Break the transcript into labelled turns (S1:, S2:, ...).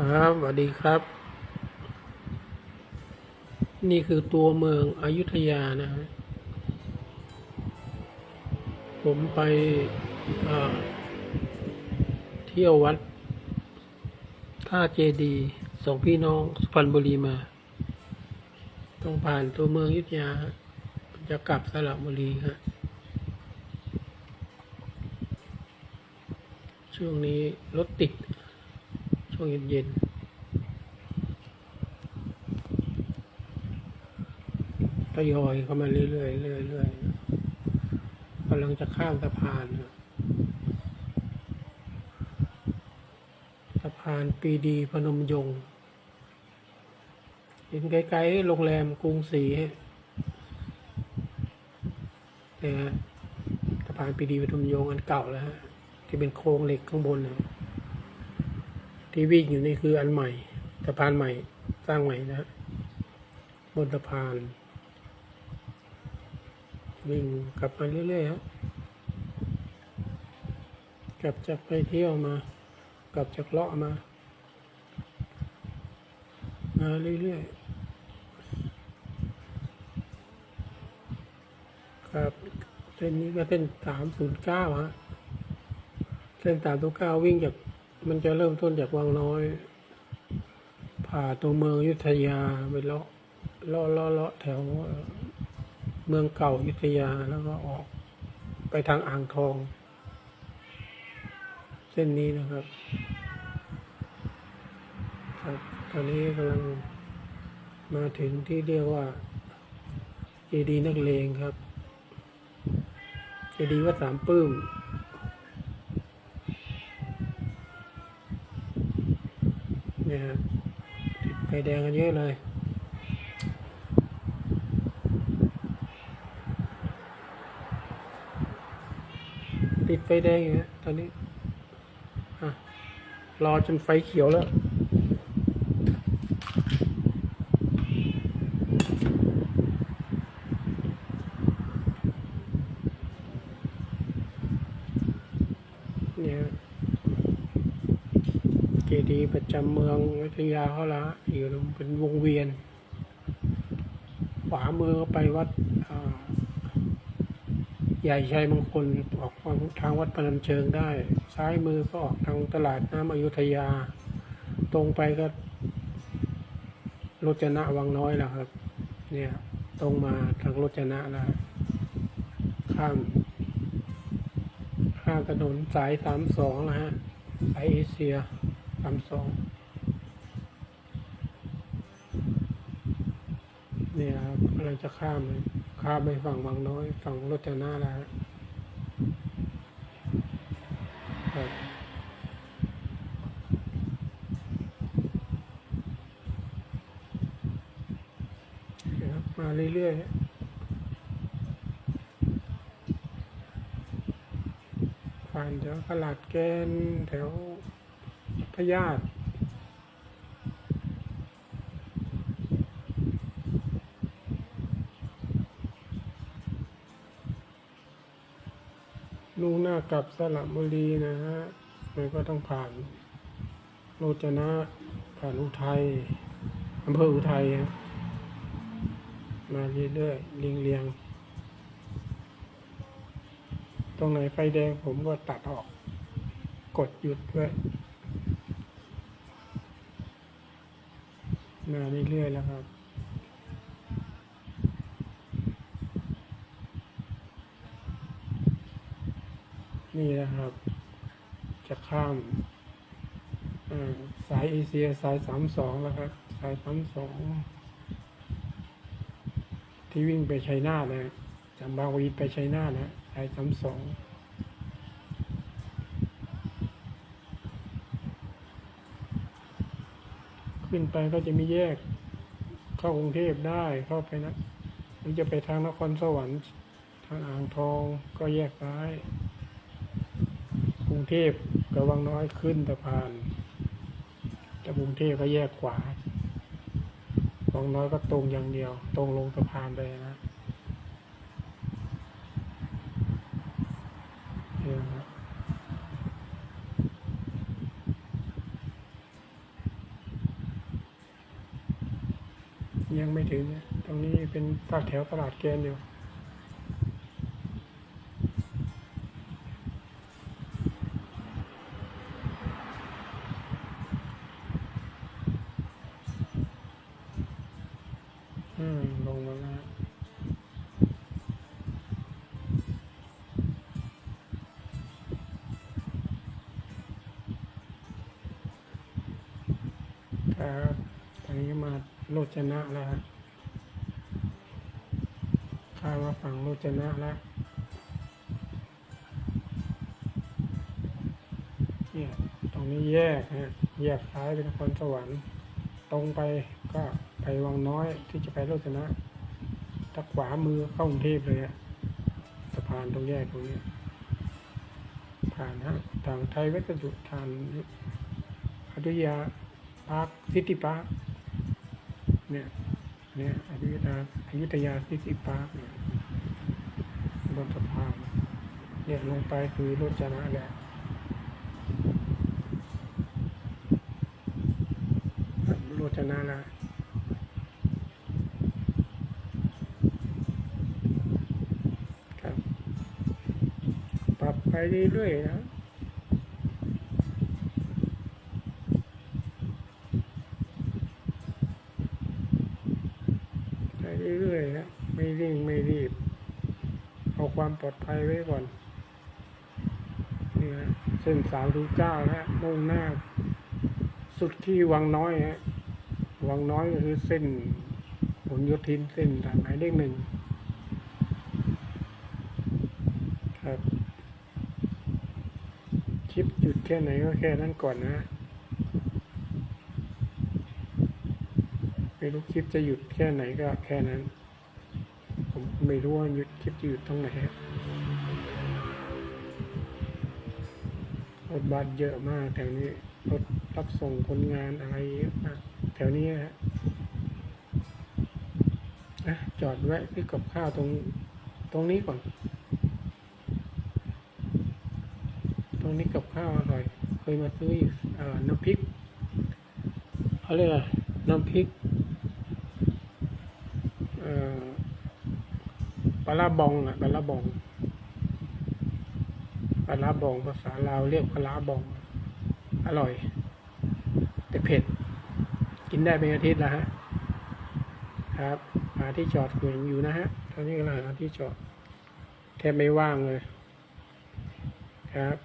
S1: ครับสวัสดีครับ นี่คือตัวเมืองอยุธยานะผมไปเที่ยววัดท่าเจดีสองพี่น้องสุพรรณบุรีมาต้องผ่านตัวเมืองอยุธยา จะกลับสระบุรีฮะช่วงนี้รถติด ช่วงเย็นๆทยอยเข้ามาเรื่อยๆเรื่อยๆกำลังจะข้ามสะพานสะพานปีดีพนมยงค์เห็นไกลๆโรงแรมกรุงศรีแต่สะพานปีดีพนมยงค์อันเก่าแล้วฮะที่เป็นโครงเหล็กข้างบนนะ ที่วิ่งอยู่นี่คืออันใหม่สะพานใหม่สร้างใหม่นะบนสะพาน วิ่งกลับมาเรื่อยๆฮะกลับจากไปเที่ยวมา กลับจากเลาะมา มาเรื่อยๆครับเส้นนี้ก็เส้นสามศูนย์เก้าฮะเส้นสามศูนย์เก้าวิ่งจาก มันจะเริ่มต้นจากวังน้อย ผ่าตัวเมืองยุธยาไปเลาะเลาะเลาะเลาะแถว เมืองเก่ายุธยาแล้วก็ออกไปทางอ่างทอง เส้นนี้นะครับ ครับ ตอนนี้กำลังมาถึงที่เรียกว่าเจดีย์นักเลงครับเจดีย์วัดสามปื้ม เนี่ยติดไฟแดงกันเยอะเลยติดไฟแดงอยู่ฮะตอนนี้อะรอจนไฟเขียวแล้ว เนี่ย เจดีย์ประจำเมืองอยุธยาเขาละอยู่ตรงเป็นวงเวียน ขวามือก็ไปวัดใหญ่ชัยมงคลออกทางวัดพนัญเชิงได้ ซ้ายมือก็ออกทางตลาดน้ำอยุธยา ตรงไปก็รจนะวังน้อยแล้วครับ เนี่ยตรงมาทางรจนะแล้วข้ามข้ามถนนสายสามสองนะฮะสายเอเชีย สามสองเนี่ยครับกำลังจะข้ามเลยข้ามไปฝั่งบางน้อยฝั่งรถจนาแล้วครับมาเรื่อยๆผ่านแถวตลาดแกนแถว ยาธิลุงหน้ากลับสระบุรีนะฮะ มันก็ต้องผ่านโรจนะ ผ่านอุทัยอำเภออุทัยฮะมาเรื่อยๆเรียงๆตรงไหนไฟแดงผมก็ตัดออก กดหยุดด้วย มาเรื่อยๆแล้วครับนี่นะครับ จะข้ามสายเอเชียสายสามสองแล้วครับ สายสามสองที่วิ่งไปชัยนาทนะจากบางวีไปชัยนาทนะสายสามสอง ขึ้นไปก็จะมีแยกเข้ากรุงเทพได้เข้าไปนะหรือจะไปทางนครสวรรค์ ทางอ่างทองก็แยกซ้าย กรุงเทพกับวังน้อยขึ้นสะพานจากกรุงเทพก็แยกขวาวังน้อยก็ตรงอย่างเดียว ตรงลงสะพานไปนะเนี่ยนะครับ ยังไม่ถึงนะตรงนี้เป็นปากแถวตลาดแกนอยู่อืมลงมาแล้วครับตอนนี้มา โรจนะแล้วฮะข้ามมาฝั่งโรจนะแล้วเนี่ยตรงนี้แยกฮะแยกซ้ายเป็นนครสวรรค์ ตรงไปก็ไปวังน้อยที่จะไปโรจนะถ้าขวามือเข้ากรุงเทพเลยอะสะพานตรงแยกตรงนี้ ผ่านฮะทางไทยเวสดุทานอยุธยาพาร์คซิตี้พาร์ค เนี่ยเนี่ยอยุธยาอยุธยาซิตี้พาร์คเนี่ยบนสะพานเนี่ยลงไปคือรถจนะแหละรถจนะแล้วครับปรับไปเรื่อยๆนะ ไปเรื่อยๆนะไม่เร่งไม่รีบ เอา ความปลอดภัยไว้ก่อนนี่ฮะเส้นสามถึงเก้านะมุ่งหน้า สุดที่วังน้อยฮะวังน้อยก็คือเส้นผลโยธินเส้นทางหมายเลขหนึ่งครับคลิปหยุดแค่ไหนก็แค่นั้นก่อนนะไม่รู้คลิปจะหยุดแค่ไหนก็แค่นั้น ผมไม่รู้ว่ายุดคลิปจะหยุดตรงไหนอะรถบัสเยอะมากแถวนี้รถรับส่งคนงานอะไรเยอะมากแถวนี้ฮะอะจอดแวะซื้อกับข้าวตรงตรงนี้ก่อน ตรงนี้กับข้าวอร่อย เคยมาซื้ออยู่น้ำพริกเขาเรียกอะไรน้ำพริก เอ่อ ปลาร้าบองอะปลาร้าบองปลาร้าบองภาษาลาวเรียกปลาร้าบอง อร่อย แต่เผ็ด กินได้เป็นอาทิตย์ละฮะ ครับ หาที่จอดอยู่อยู่นะฮะตอนนี้กำลังหาที่จอดแทบไม่ว่างเลย ครับ